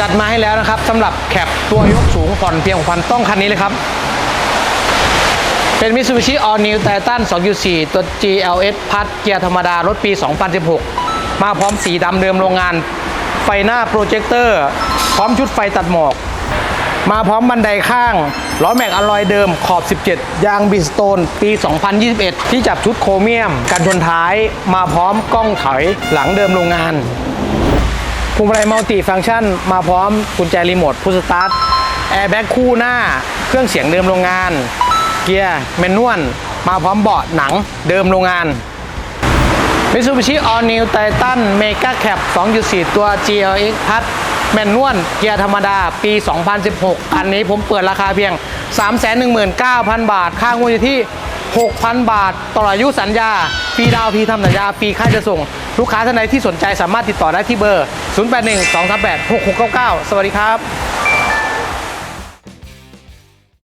จัดมาให้แล้วนะครับสำหรับแคปตัวยกสูงผ่อนเพียงพันต้องคันนี้เลยครับ เป็น Mitsubishi All New Titan 2.4 ตัว GLS พัดเกียร์ธรรมดารถปี 2016 มาพร้อมสีดำเดิมโรงงาน ไฟหน้าโปรเจคเตอร์ พร้อมชุดไฟตัดหมอก มาพร้อมบันไดข้างล้อแม็กอลลอยเดิมขอบ 17 ยางบิสโตน ปี 2021 ที่จับชุดโครเมียม กันชนท้ายมาพร้อมกล้องถอยหลังเดิมโรงงาน พวงมาลัยมัลติฟังก์ชัน มาพร้อมกุญแจรีโมทพุชสตาร์ทแอร์แบ็กคู่หน้า เครื่องเสียงเดิมโรงงาน เกียร์แมนนวลมาพร้อมเบาะหนังเดิมโรงงาน Mitsubishi All New Titan Mega Cap 2.4 ตัว GLX พัดแมนนวลเกียร์ธรรมดา ปี 2016คันนี้ผมเปิดราคาเพียง 319,000 บาท ค่างวดอยู่ที่ 6,000 บาทตลอดอายุสัญญาฟรีดาวน์ฟรีทำสัญญาฟรีค่าจะส่ง ลูกค้าท่านใดที่สนใจสามารถติดต่อได้ที่เบอร์ 0812386699 สวัสดีครับ